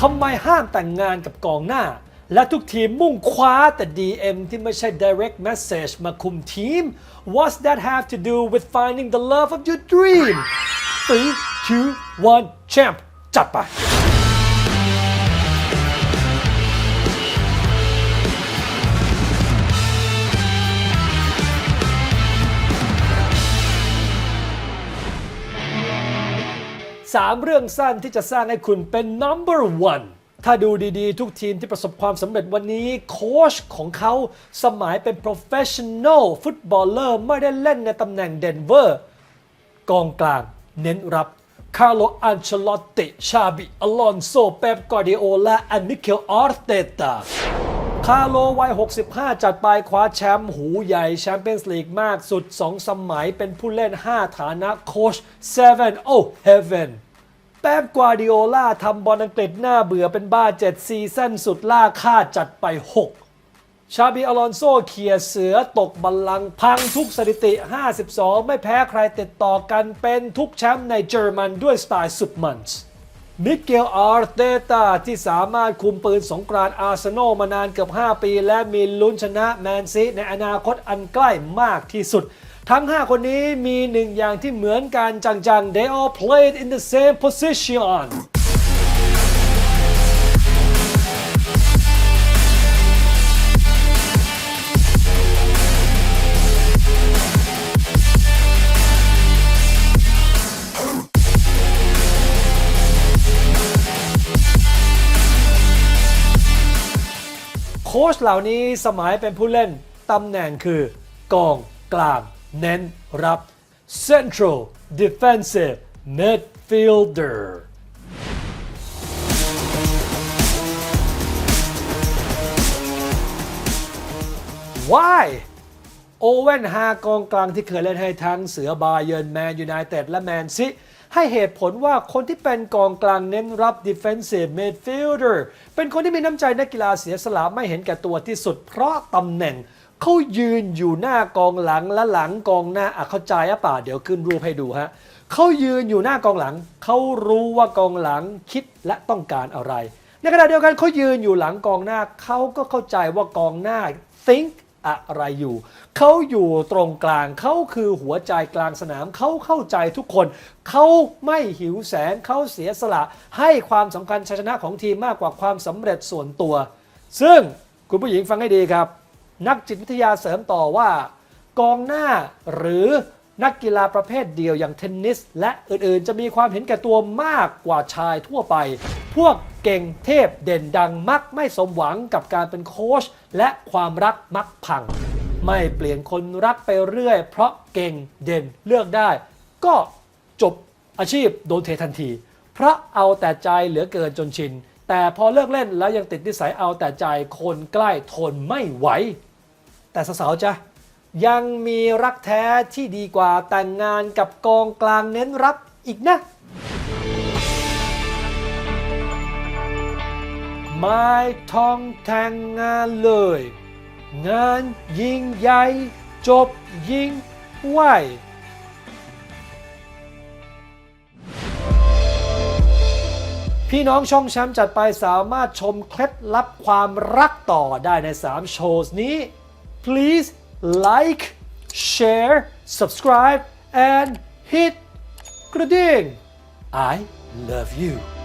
ทำไมห้ามแต่งงานกับกองหน้า และทุกทีมมุ่งคว้าแต่ DM ที่ไม่ใช่ direct message มาคุมทีม What's that have to do with finding the love of your dream 3 2 1 champ จัดไป สามเรื่องสั้นที่จะสร้างให้คุณเป็น number one ถ้าดูดีๆ ทุกทีมที่ประสบความสำเร็จวันนี้ โค้ชของเขาสมัยเป็น professional footballer ไม่ได้เล่นในตำแหน่งเดนเวอร์กองกลางเน้นรับคาร์โลอันเชลอตติ ชาบิ อลอนโซ เปปกวาร์ดิโอลาและมิเคลอาร์เตตาคาร์โลวัย 65 จัดไปคว้าแชมป์หูใหญ่แชมเปี้ยนส์ลีกมากสุด 2 สมัยเป็นผู้เล่น 5 ฐานะโค้ช7 oh heaven เป๊ปกวาดิโอลาทำบอลอังกฤษหน้าเบื่อเป็นบ้า7ซีซั่นสุดล่าค่าจัดไป 6 ชาบิอลอนโซเขี่ยเสือตกบัลลังก์พังทุกสถิติ 52 ไม่แพ้ใครติดต่อกันเป็นทุกแชมป์ในเยอรมันด้วยสไตล์สุดมันส์มิเกลอาร์เตตาที่สามารถคุมปืนสงกรานต์อาร์เซนอลมานานเกือบ 5 ปี และมีลุ้นชนะแมนซีในอนาคตอันใกล้มากที่สุด ทั้ง 5 คนนี้มีหนึ่งอย่างที่เหมือนกันจังๆ they all played in the same position โค้ชเหล่านี้สมัยเป็นผู้เล่น ตำแหน่งคือกองกลาง เน้นรับ Central Defensive Midfielder Why โอเว่นฮากองกลางที่เคยเล่นให้ทั้งเสือบาเยิร์นแมนยูไนเต็ดและแมนซิให้เหตุผลว่าคนที่เป็นกองกลางเน้นรับ defensive midfielder เป็นคนที่มีน้ำใจนักกีฬาเสียสละไม่เห็นแก่ตัวที่สุดเพราะตำแหน่ง เขายืนอยู่หน้ากองหลังและหลังกองหน้าอะเข้าใจอะป่าเดี๋ยวขึ้นรูปให้ดูฮะเขายืนอยู่หน้ากองหลัง เขารู้ว่ากองหลังคิดและต้องการอะไร ในขณะเดียวกันเขายืนอยู่หลังกองหน้า เขาก็เข้าใจว่ากองหน้า think อะไรอยู่ เขาอยู่ตรงกลาง เขาคือหัวใจกลางสนาม เขาเข้าใจทุกคน เขาไม่หิวแสง เขาเสียสละ ให้ความสำคัญชัยชนะของทีมมากกว่าความสำเร็จส่วนตัว ซึ่งคุณผู้หญิงฟังให้ดีครับ นักจิตวิทยาเสริมต่อว่า กองหน้าหรือนักกีฬาประเภทเดียวอย่างเทนนิส และอื่นๆ จะมีความเห็นแก่ตัวมากกว่าชายทั่วไป พวกเก่งเทพเด่นดังมักไม่สมหวังกับการเป็นโค้ชและความรักมักพัง ไม่เปลี่ยนคนรักไปเรื่อย เพราะเก่งเด่นเลือกได้ ก็จบอาชีพโดนเททันที เพราะเอาแต่ใจเหลือเกินจนชิน แต่พอเลิกเล่นแล้วยังติดนิสัยเอาแต่ใจคนใกล้ทนไม่ไหว แต่สาวๆจ้ะยังมีรักแท้ที่ดีกว่าแต่งงานกับกองกลางเน้นรับอีกนะ ไม่ท้องแทงงานเลย งานยิ่งใหญ่จบยิ่งไหว พี่น้องช่องแชมป์จัดไปสามารถชมเคล็ดลับความรักต่อได้ใน 3 โชว์นี้ please like share subscribe and hit กระดิ่ง I love you